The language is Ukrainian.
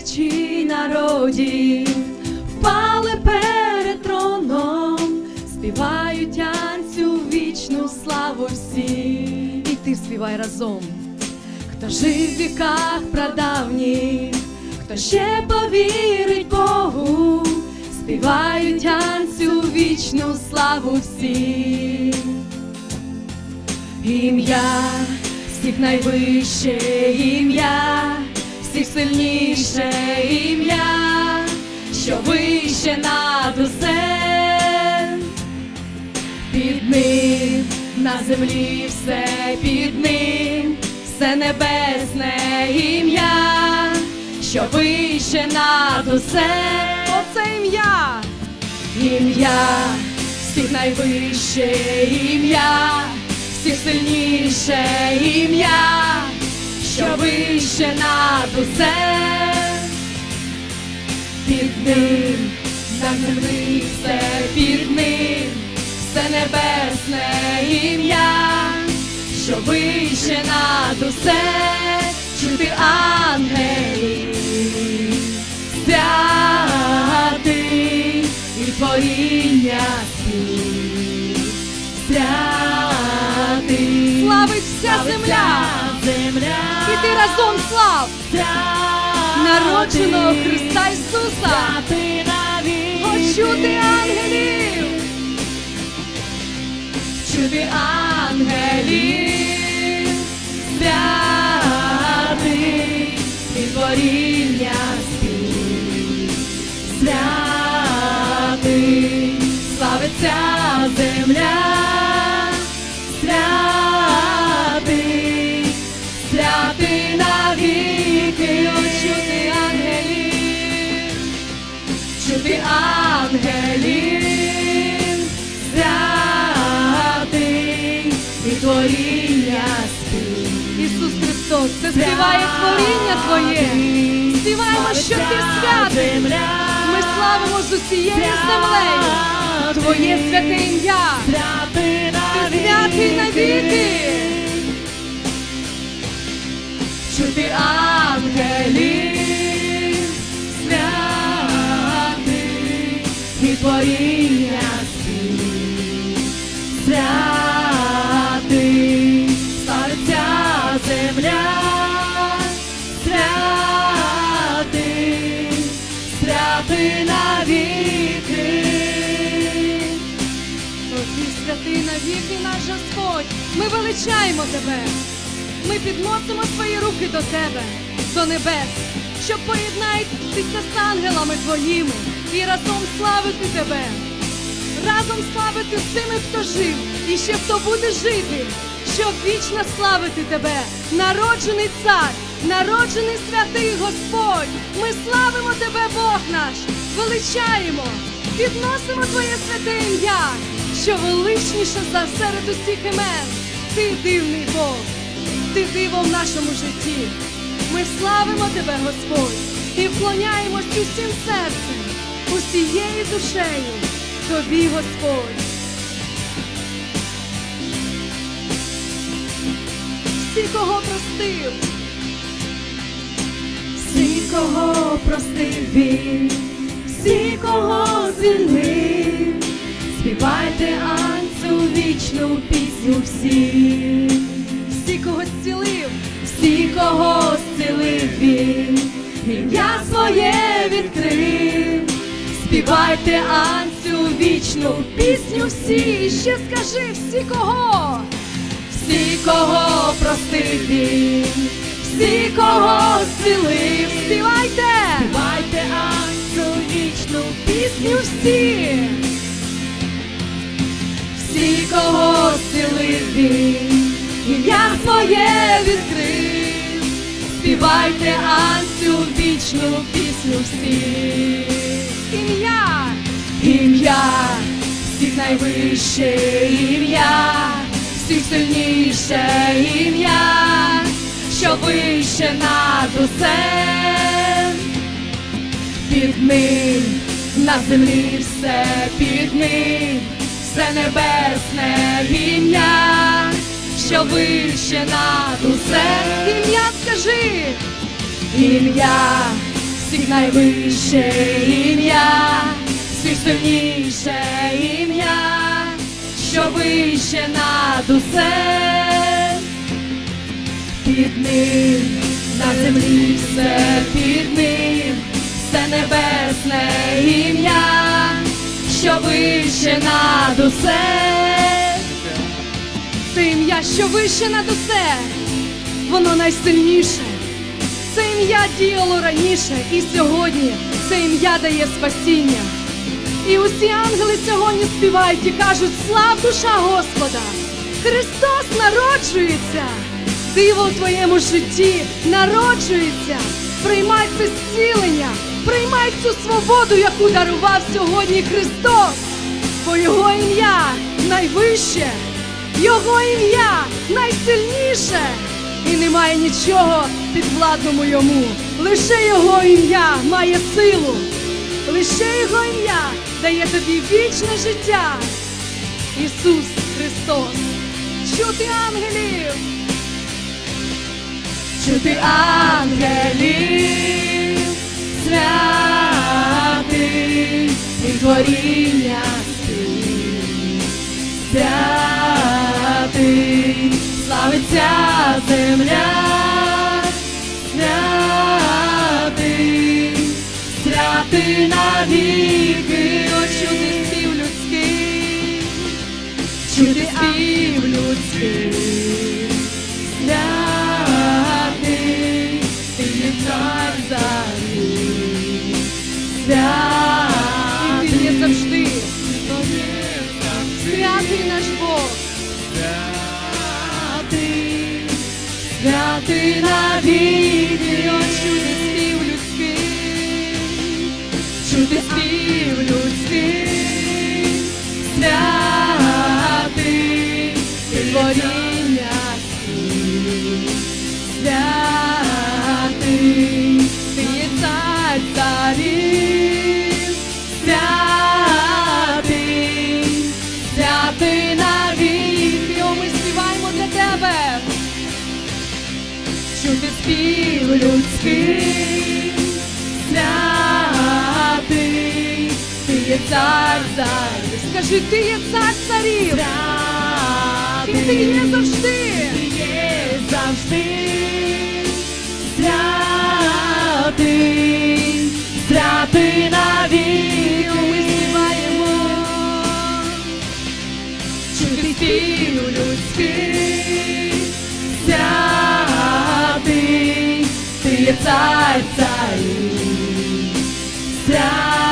тисячі народів впали перед троном, співають танцю вічну славу всі. І ти співай разом, хто жив в віках прадавніх, хто ще повірить Богу, співають танцю вічну славу всі. Ім'я всіх найвище ім'я, всіх сильніше ім'я, що вище над усе, під ним на землі все під ним, все небесне ім'я, що вище над усе, оце ім'я, ім'я, всіх найвище ім'я, всіх сильніше ім'я, що вище над усе, під ним, на землі все під ним, все небесне ім'я, що вище над усе, чути ангелів, святий і творіння спів, святий. Славить вся земля, земля, і ти разом слав народженого Христа Ісуса, почути ангелів, чути ангелів, святий Христос, співає творіння Твоє. Співаємо, що ти святий. Ми славимо з усією землею Твоє святе ім'я. Ти святий навіки. Чути ангелів, святий і творіння святий навіки. О, ти святий навіки наш Господь. Ми величаємо тебе. Ми підносимо свої руки до тебе, до небес, щоб поєднатися з ангелами твоїми і разом славити тебе. Разом славити тими, хто жив, і ще хто буде жити, щоб вічно славити тебе, народжений цар, народжений святий Господь. Ми славимо тебе, Бог наш, величаємо, підносимо Твоє святе ім'я, що величніше за серед усіх імен. Ти дивний Бог, ти диво в нашому житті. Ми славимо тебе, Господь, і вклоняємось усім серцем, усією душею. Тобі, Господь. Всі, кого простив, Всі, кого простив він, всі, кого звільнив, співайте анцю вічну пісню всі, всі, кого зцілив, всі, кого зцілив він, ім'я своє відкрив, співайте анцю вічну пісню всі, ще скажи всі, кого, всі, кого простив він, всі, кого зцілив, співайте, Співайте Анцю вічну пісню всі, всі, кого зцілив він, ім'я своє відкрив, співайте Анцю вічну пісню всі, ім'я, ім'я, всіх найвище ім'я, всіх сильніше ім'я, що вище над усе. Під ним на землі все під ним, все небесне ім'я, що вище над усе ім'я скажи, ім'я всіх найвище ім'я, всіх сильніше ім'я, що вище над усе. Під ним на землі все під ним, все небесне ім'я, що вище над усе. Це ім'я, що вище над усе, воно найсильніше. Це ім'я діяло раніше і сьогодні. Це ім'я дає спасіння. І усі ангели сьогодні співають і кажуть: слав душа Господа! Христос народжується! Диво в твоєму житті народжується! Приймай це зцілення, приймай цю свободу, яку дарував сьогодні Христос, бо Його ім'я найвище. Його ім'я найсильніше, і немає нічого підвладному йому. Лише його ім'я має силу, лише його ім'я дає тобі вічне життя. Ісус Христос, чути ангелів, чути ангелів, святий і творіння світ. святий, славиться земля, святий, святий навіки, О, чути спів людський, чути спів людський, Бог, святий, святий навіки, людський, святий, ти є цар царів, Скажи, ти є цар царів, і ти святий, є завжди. ти є завжди, святий, святий навіки, Ми співаємо. чути спів людський, святий, ти